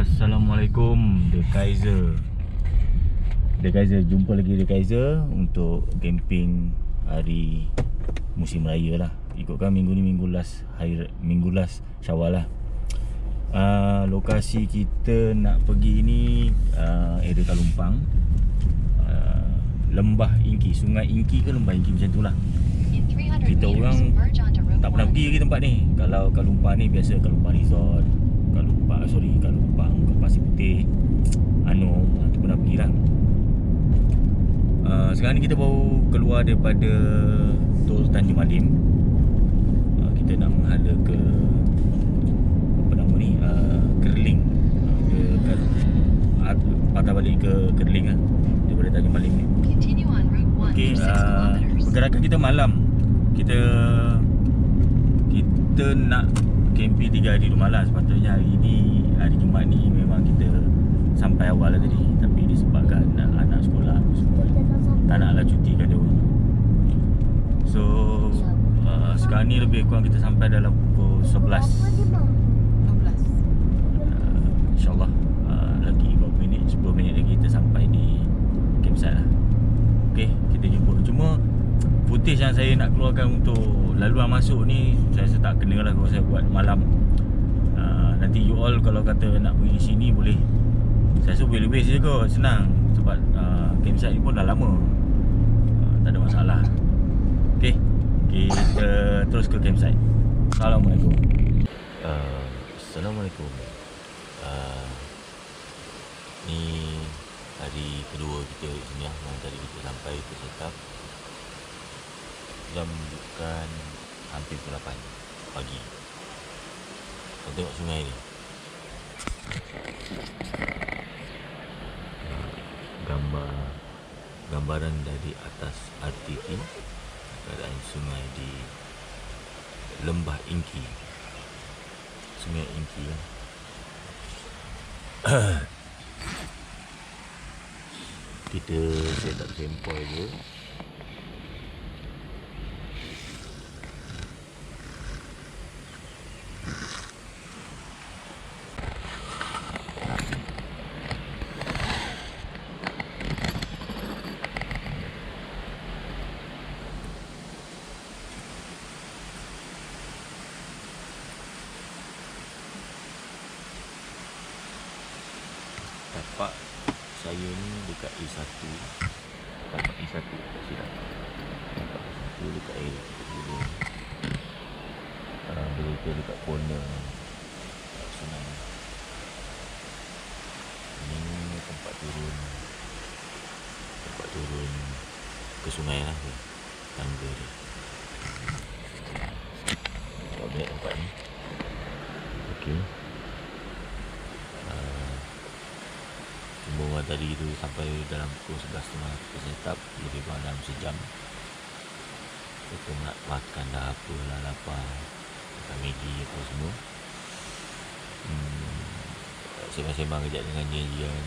Assalamualaikum The Kaiser. The Kaiser Jumpa lagi The Kaiser Untuk camping Hari Musim Raya lah. Ikutkan minggu ni minggu last hari, Minggu last Syawal lah. Uh, Lokasi kita nak pergi ni uh, Area Kalumpang uh, Lembah Ingki Sungai Ingki ke Lembah Ingki? Macam tu lah. Kita orang tak pernah pergi lagi tempat ni. Kalau Kalumpang ni biasa Kalumpang Resort Kalumpang sorry Kalumpang Putih Anu tu pernah pergi lah uh, Sekarang ni kita baru keluar daripada Tol Tanjung Malim uh, Kita nak menghala ke Apa nama ni uh, Kerling. Uh, uh, Patah balik ke Kerling lah Daripada Tanjung Malim ni. Okey, uh, pergerakan kita malam. Kita kita nak camping 3 hari 2 malam. Sepatutnya hari ni hari Jumaat ni memang kita sampai awal lah tadi. Tapi disebabkan anak, anak sekolah tak naklah cutikan dia orang. So uh, sekarang ni lebih kurang kita sampai dalam pukul 11. 16 Uh, InsyaAllah uh, Lagi berapa minit 10 minit lagi kita sampai di Campsite lah Okay Kita jumpa Cuma Footage yang saya nak keluarkan untuk Laluan masuk ni Saya rasa tak kena lah Kalau saya buat malam. Uh, Nanti you all Kalau kata nak pergi sini Boleh. Saya rasa boleh lebih je kot Senang. Sebab uh, Campsite ni pun dah lama. Uh, Tak ada masalah. Okay Kita terus ke campsite Assalamualaikum. Uh, Assalamualaikum. Uh, Ni hari kedua kita di sini lah tadi kita sampai ke setup Jam bukan hampir pukul 8 pagi. Kita tengok sungai ni. Gambar Gambaran dari atas RTP Keadaan sungai di Lembah Ingki. Sungai Ingki lah kita set up sempoi je tapak saya ni dekat A1 tapak A1 kat sini tapak A1 dekat A dulu uh, dia tu dekat corner sungai ni tempat turun tempat turun ke sungai lah tu tangga dia tak banyak tempat ni Okey. Uh, Cuma orang tadi tu sampai dalam pukul 11 tu malam kita set up Lebih kurang dalam sejam. Kita nak makan dah apa lah lapar Makan Maggi apa semua. Hmm, Sembang-sembang kejap dengan Jian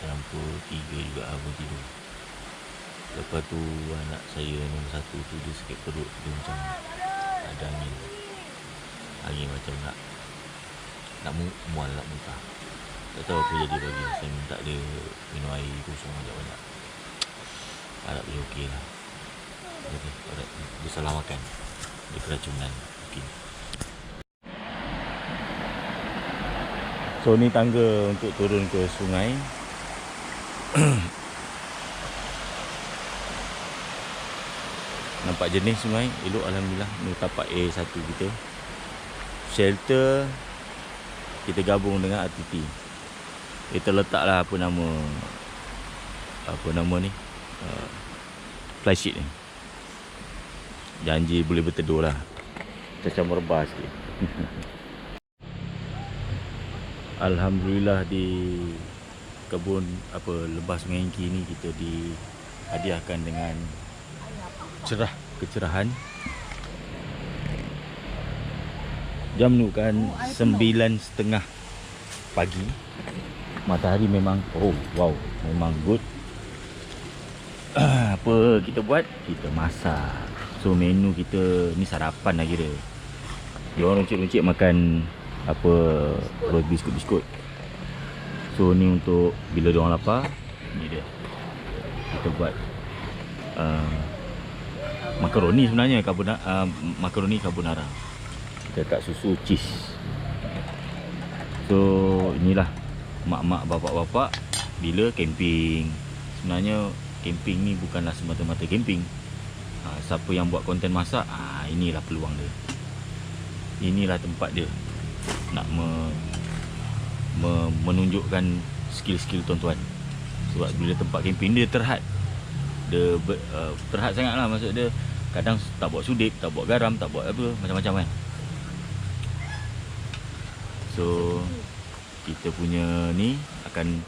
Dalam pukul 3 juga aku tidur. Lepas tu anak saya nombor satu tu dia sakit perut Dia macam ada angin. Angin macam nak Nak mu- mual nak muntah tak tahu apa jadi pagi Saya minta dia minum air kosong banyak-banyak. Harap dia okey lah. Okey, alright Dia salah makan. Dia keracunan. Mungkin So ni tangga untuk turun ke sungai. Nampak jenis sungai? Elok Alhamdulillah. Ni tapak A1 kita. Shelter Kita gabung dengan RTT kita letaklah apa nama apa nama ni? Uh, flysheet ni. Janji boleh berteduh lah. Macam merebah sikit. Alhamdulillah di kebun apa lebah sungai Ingki ni kita dihadiahkan dengan cerah kecerahan. Jam kan sembilan setengah pagi matahari memang oh wow memang good apa kita buat kita masak so menu kita ni sarapan lah kira dia orang runcit-runcit makan apa roti biskut-biskut So ni untuk bila dia orang lapar, ni dia. Kita buat uh, makaroni sebenarnya carbonara uh, makaroni carbonara. Kita letak susu cheese. So inilah mak-mak bapak-bapak bila camping. Sebenarnya camping ni bukanlah semata-mata camping. Ha, siapa yang buat konten masak, ha, inilah peluang dia. Inilah tempat dia nak me, me, menunjukkan skill-skill tuan-tuan. Sebab bila tempat camping dia terhad. Dia ber, uh, terhad sangat lah maksud dia. Kadang tak buat sudip, tak buat garam, tak buat apa, macam-macam kan. So kita punya ni akan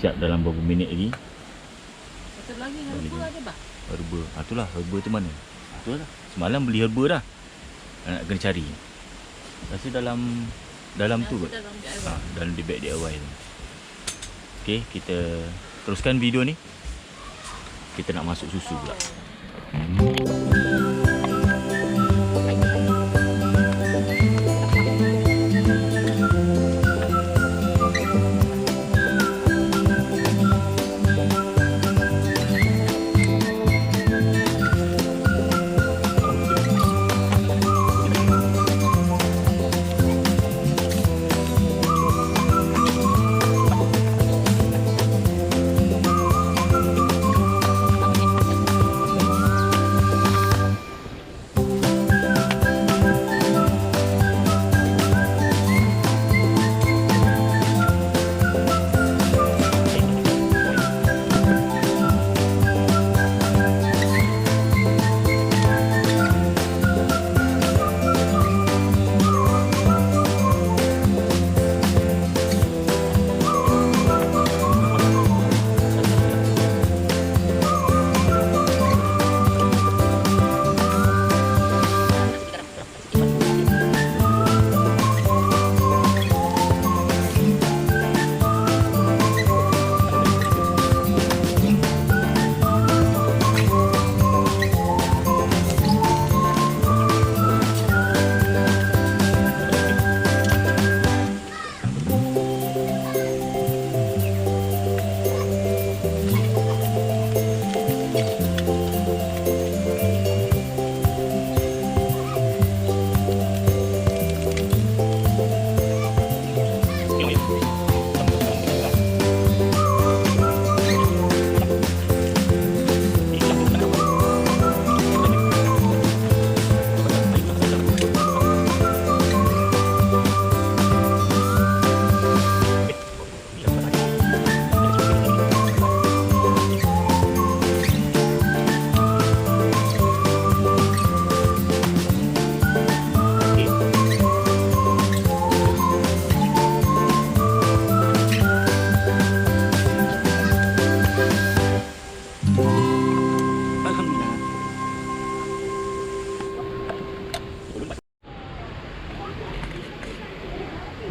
siap dalam beberapa minit lagi. Satu lagi herba ada bah? Herba. Ah itulah herba tu mana? Tu lah. Semalam beli herba dah. Nak kena cari. Rasa dalam dalam tu kot. Dalam. Ha, dalam di bag DIY tu. Okey, kita teruskan video ni. Kita nak masuk susu pula. Alhamdulillah.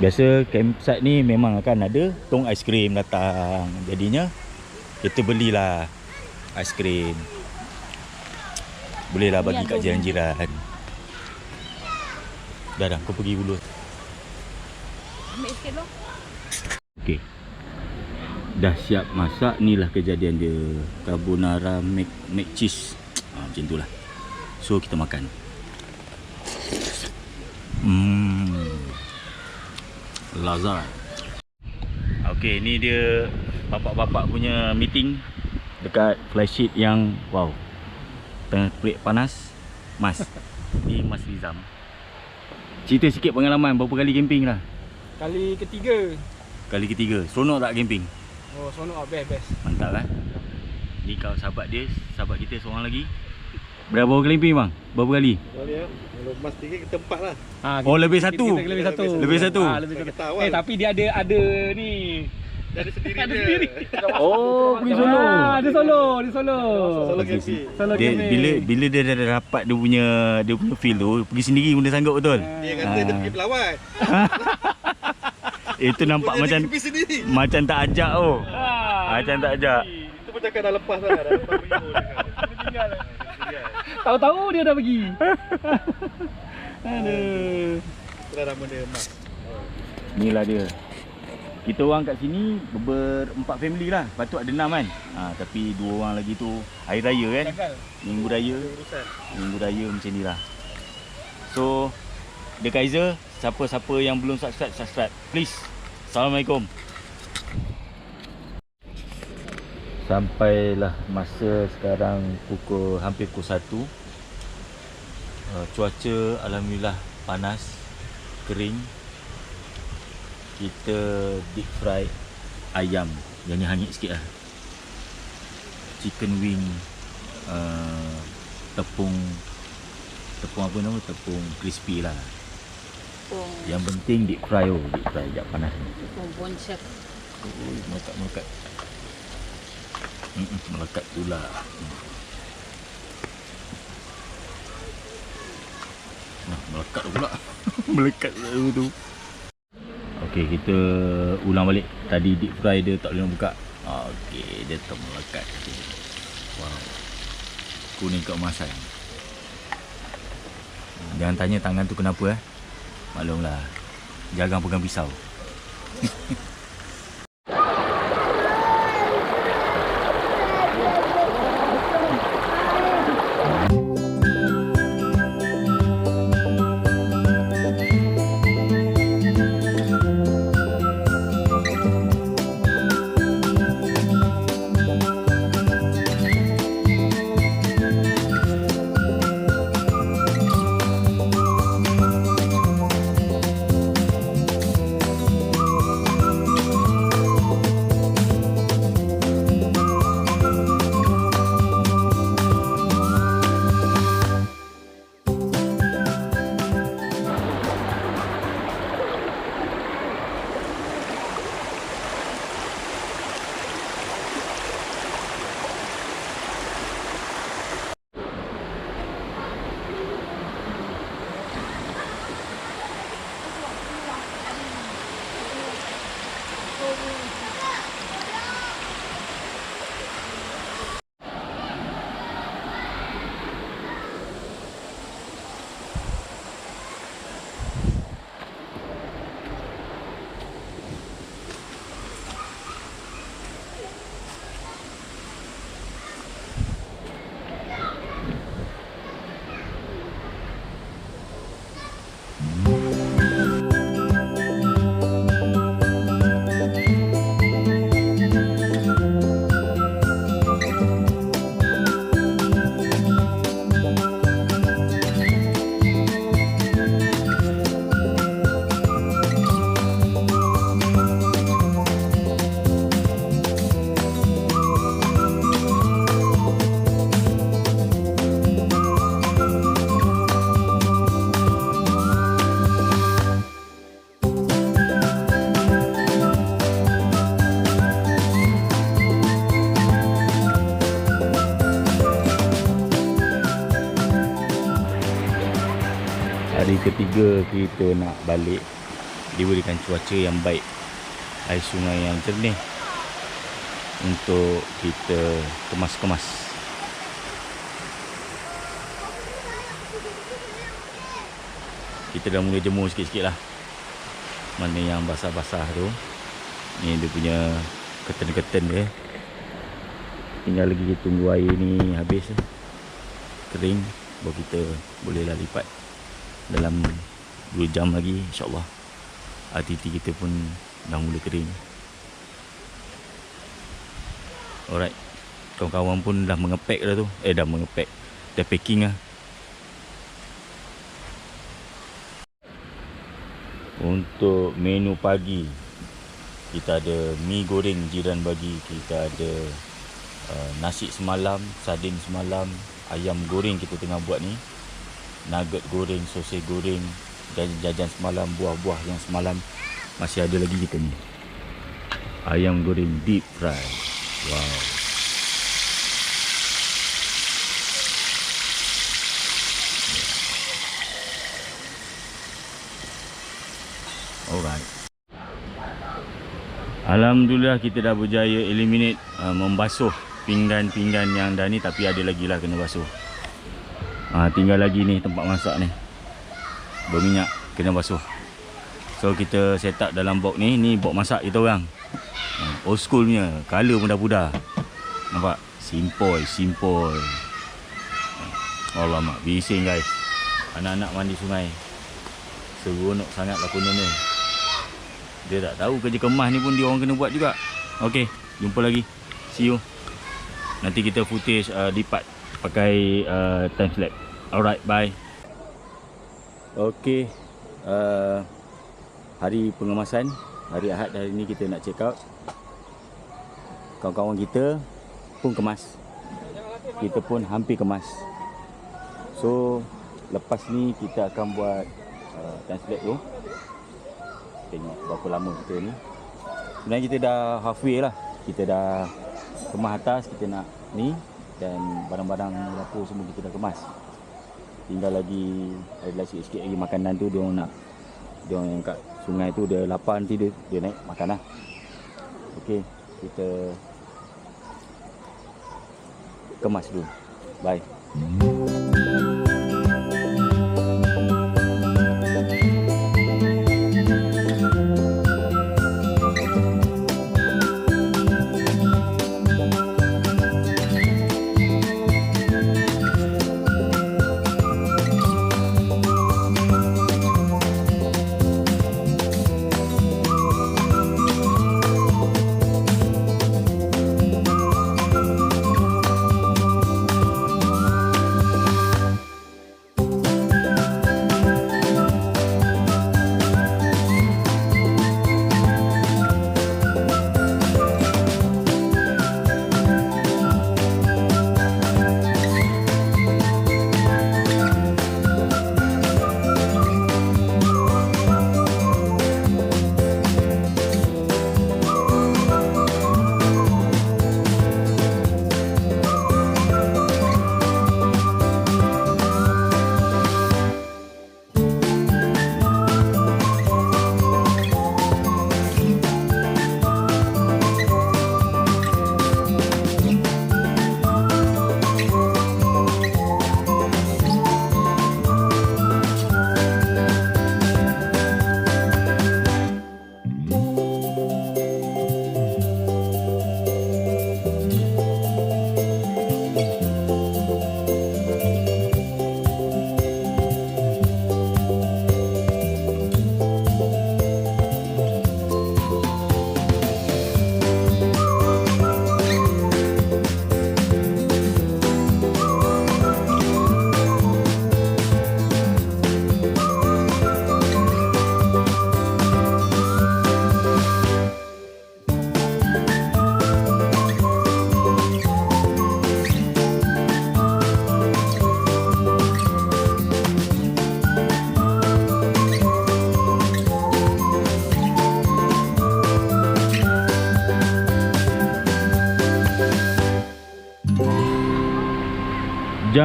Biasa campsite ni memang akan ada tong aiskrim datang. Jadinya kita belilah aiskrim. Bolehlah bagi kat jiran-jiran. Dah dah, kau pergi dulu. Ambil sikit dulu. Okey. Dah siap masak, inilah kejadian dia. Carbonara mac, mac cheese. Ha, macam itulah. So kita makan. Lazat. Okey, ni dia bapak-bapak punya meeting dekat flash sheet yang wow. Tengah pelik panas. Mas. ni Mas Rizam. Cerita sikit pengalaman berapa kali camping lah. Kali ketiga. Kali ketiga. Seronok tak camping? Oh, seronok ah best best. Mantap kan? Ni kau sahabat dia, sahabat kita seorang lagi. Berapa kali camping bang? Berapa kali? Boleh ya. Kalau mas tinggi kita empat lah. Ha, Oh, lebih satu. lebih satu. Lebih satu. Ha, lebih satu. Kita awal. Eh tapi dia ada ada ni. Dari sendiri Ada dia. sendiri. Oh, pergi solo. Ah, dia solo, dia solo. Solo Pergi sini. Solo Dia, camping. bila bila dia dah dapat dia punya dia punya feel tu, pergi sendiri pun dia sanggup betul. Dia kata dia Ah. pergi pelawat. Itu nampak Dia macam pergi sendiri. macam tak ajak oh. Ah, Macam tak ajak. Itu pun cakap dah lepas lah. Dah lepas video dia kan. Tahu-tahu dia dah pergi. Aduh. Itulah nama dia mas. Inilah dia. kita orang kat sini berempat family lah. Patut ada enam kan. Ha, tapi dua orang lagi tu hari raya kan. Minggu raya. Minggu raya macam ni lah. So, The Kaiser, siapa-siapa yang belum subscribe, subscribe. Please. Assalamualaikum. Sampailah masa sekarang pukul hampir pukul 1. Uh, cuaca alhamdulillah panas, kering. Kita deep fry ayam. Yang ni hangit sikit lah. Chicken wing uh, tepung tepung apa nama tepung crispy lah Pung, yang penting deep fry oh deep fry sekejap panas ni boncet. oh, melekat melekat melekat pula Hmm. Melekat pula. Melekat pula tu. Okey kita ulang balik. Tadi deep fry dia tak boleh nak buka. Okey dia tak melekat. Wow. Kuning keemasan Jangan tanya tangan tu kenapa eh. Maklumlah. Jarang pegang pisau. Ketiga kita nak balik diberikan cuaca yang baik. Air sungai yang jernih untuk kita kemas-kemas. Kita dah mula jemur sikit-sikit lah. Mana yang basah-basah tu ni dia punya keten-keten dia. Tinggal lagi kita tunggu air ni habis. Kering baru kita bolehlah lipat dalam 2 jam lagi insyaAllah. RTT kita pun dah mula kering. Alright. Kawan-kawan pun dah mengepek dah tu. Eh dah mengepek. Dah packing lah. Untuk menu pagi kita ada mi goreng jiran bagi kita ada uh, nasi semalam sardin semalam ayam goreng kita tengah buat ni nugget goreng, sosis goreng, jajan-jajan semalam, buah-buah yang semalam masih ada lagi kita ni. Ayam goreng deep fry. Wow. Alright. Alhamdulillah kita dah berjaya eliminate uh, membasuh pinggan-pinggan yang dah ni tapi ada lagi lah kena basuh. Ha, tinggal lagi ni tempat masak ni. Berminyak kena basuh. So kita set up dalam box ni Ni box masak kita orang. Ha, Old school punya Color pun dah pudar. Nampak? Simple Simple. Alamak Bising guys. Anak-anak mandi sungai. Seronok sangat konon ni. Dia tak tahu kerja kemas ni pun Dia orang kena buat juga. Okay Jumpa lagi. See you. Nanti kita footage uh, lipat Pakai uh, time lapse Alright bye. Okay uh, Hari pengemasan Hari Ahad hari ni kita nak check out. Kawan-kawan kita Pun kemas. Kita pun hampir kemas. So Lepas ni kita akan buat uh, Time lapse tu. Tengok berapa lama kita ni. Sebenarnya kita dah halfway lah. Kita dah kemas atas Kita nak ni Dan barang-barang dapur semua kita dah kemas. Tinggal lagi Ada lagi sikit lagi makanan tu Dia orang nak Dia orang yang kat sungai tu Dia lapar nanti dia, dia naik makan lah. Okay Kita Kemas dulu. Bye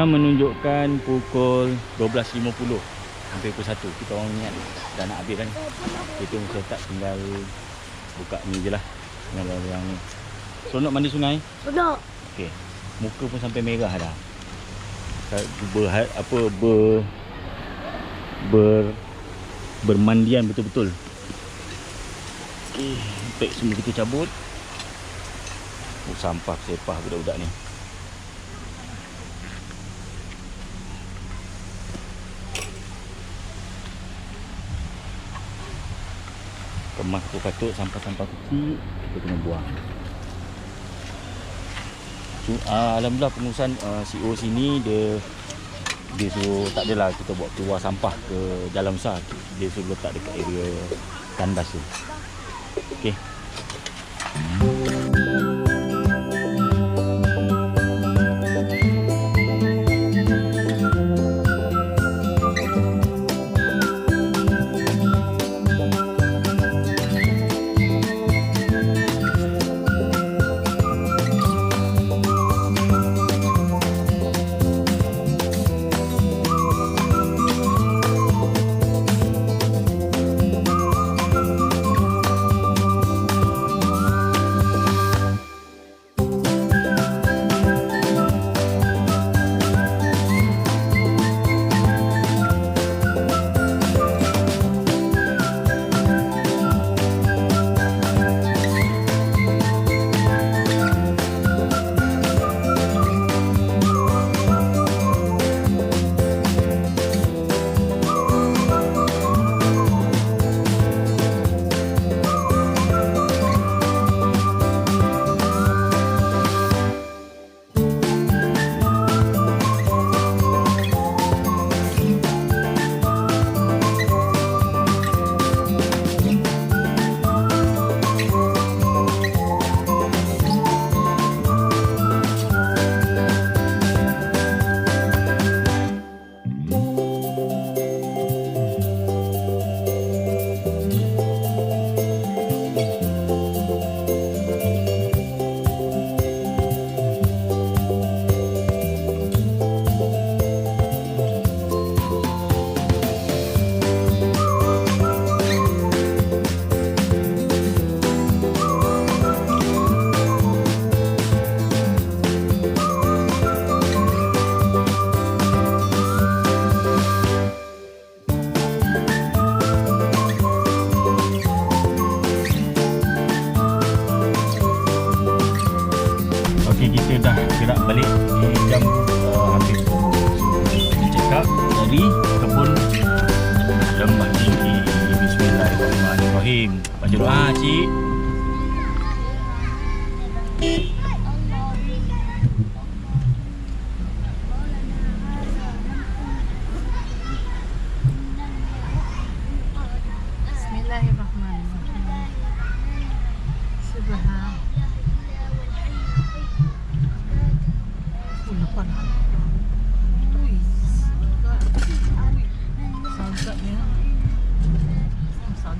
Jam menunjukkan pukul 12.50 Hampir pukul 1 Kita orang ingat dah nak habis ni Kita mesti tak tinggal Buka ni je lah. Tinggal yang ni. Seronok mandi sungai? Sudah. Okey. Muka pun sampai merah dah. Ber, apa ber ber bermandian betul-betul. Okey. Beg semua kita cabut. Oh, sampah sepah budak-budak ni kemas tu patut sampah-sampah kecil kita kena buang. So, uh, Alhamdulillah pengurusan uh, CEO sini dia dia suruh tak adalah kita buat keluar sampah ke dalam besar. Dia suruh letak dekat area tandas tu. Okey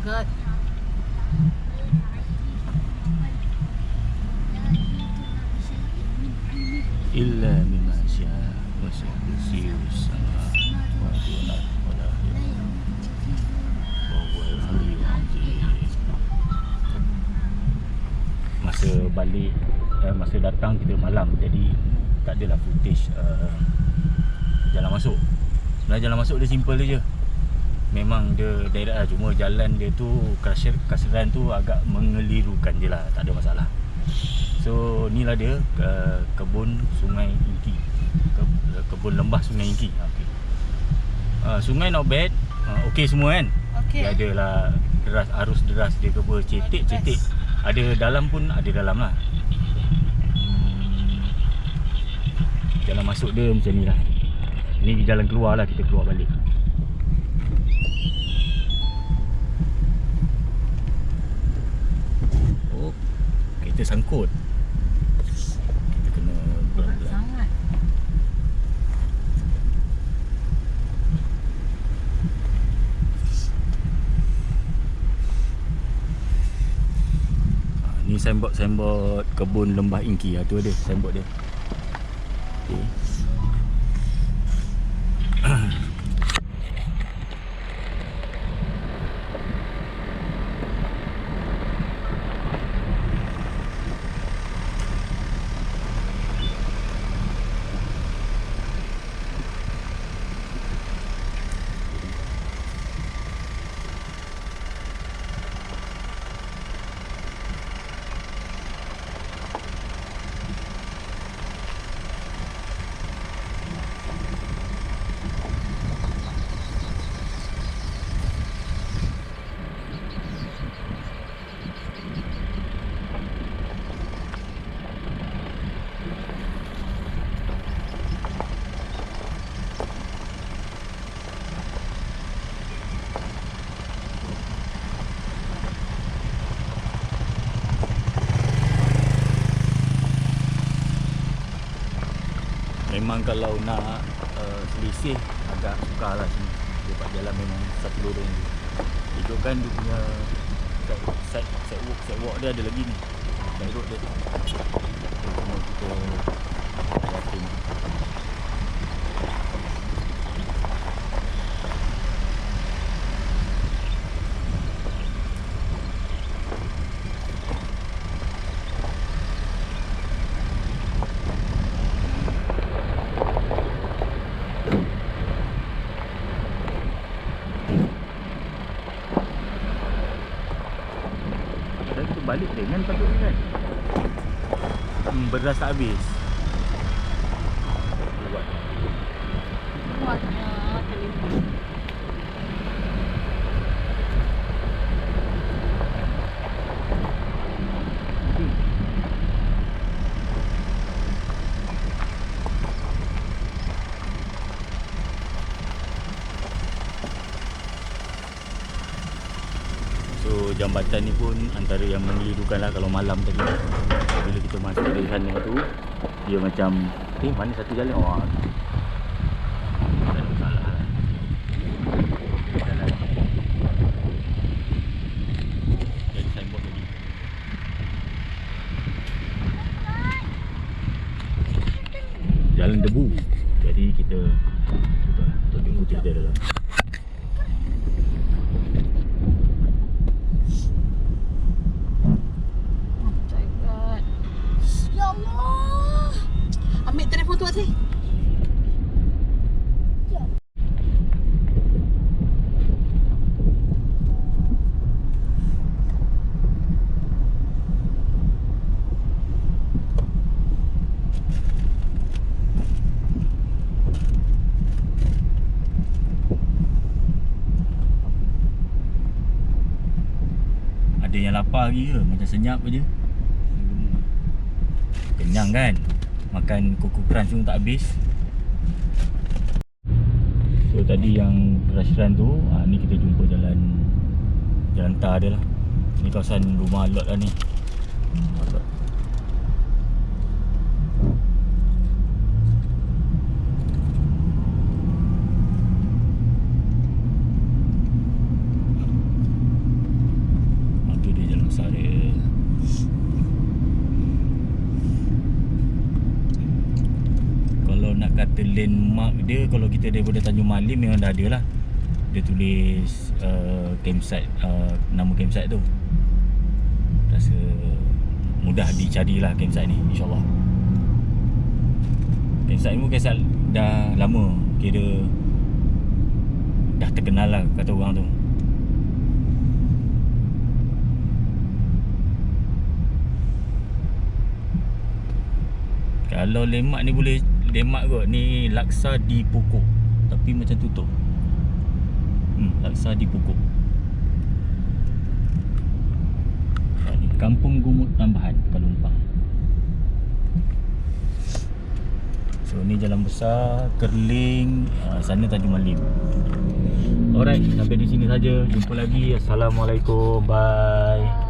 Sangat. Illa mimma syaa wa samawati wal ardi wa la wa huwal aliyyul azim. Masa balik eh, Masa datang kita malam Jadi tak adalah footage uh, Jalan masuk Sebenarnya jalan masuk dia simple je Memang dia direct lah Cuma jalan dia tu Kasir, Kasiran tu agak mengelirukan je lah Tak ada masalah So ni lah dia uh, Kebun Sungai Ingki Ke, Kebun lembah Sungai Ingki okay. uh, Sungai not bad uh, Okay semua kan Okey. Dia adalah deras arus deras dia ke apa cetek Deras. cetek. Ada dalam pun ada dalam lah. Hmm, jalan masuk dia macam ni lah. Ni jalan keluar lah kita keluar balik. Kereta sangkut. Kita kena Berat pelan-pelan. sangat. Ha, ni signboard signboard kebun lembah ingki ah tu ada signboard dia. Memang kalau nak uh, selisih agak sukar lah sini. Dia buat jalan memang satu lorong je. Itu kan dia punya side, side, walk, side walk dia ada lagi ni. Side road dia. Kita Dan kita balik dengan patut kan. Hmm, beras tak habis. So jambatan ni pun antara yang mengelirukan lah kalau malam tadi. Bila kita masuk dari sana tu Dia macam Eh mana satu jalan? Oh Tak ada masalah lah Jalan Jadi signboard tadi Jalan debu Jadi kita Tutup lah Tutup putih dia dalam Oh, my God. Ya Allah. Ambil telefon tu Aziz. Lapar lagi ke? Macam senyap je. Kenyang kan? Makan koko crunch pun tak habis. So tadi yang crush run tu, ha, ni kita jumpa jalan jalan tar dia lah. Ni kawasan rumah lot lah ni. Lot. Ah, tu dia jalan besar dia. Kalau nak kata landmark dia Kalau kita daripada Tanjung Malim memang dah ada lah. Dia tulis uh, campsite uh, Nama campsite tu. Rasa mudah dicari lah campsite ni InsyaAllah. Campsite ni pun campsite dah lama Kira Dah terkenal lah kata orang tu. Kalau lemak ni boleh lemak kot Ni laksa di pokok Tapi macam tutup. Hmm, laksa di pokok. Ni Kampung Gumut Tambahan Kalumpang So ni jalan besar Kerling uh, Sana Tanjung Malim. Alright Sampai di sini saja. Jumpa lagi. Assalamualaikum. Bye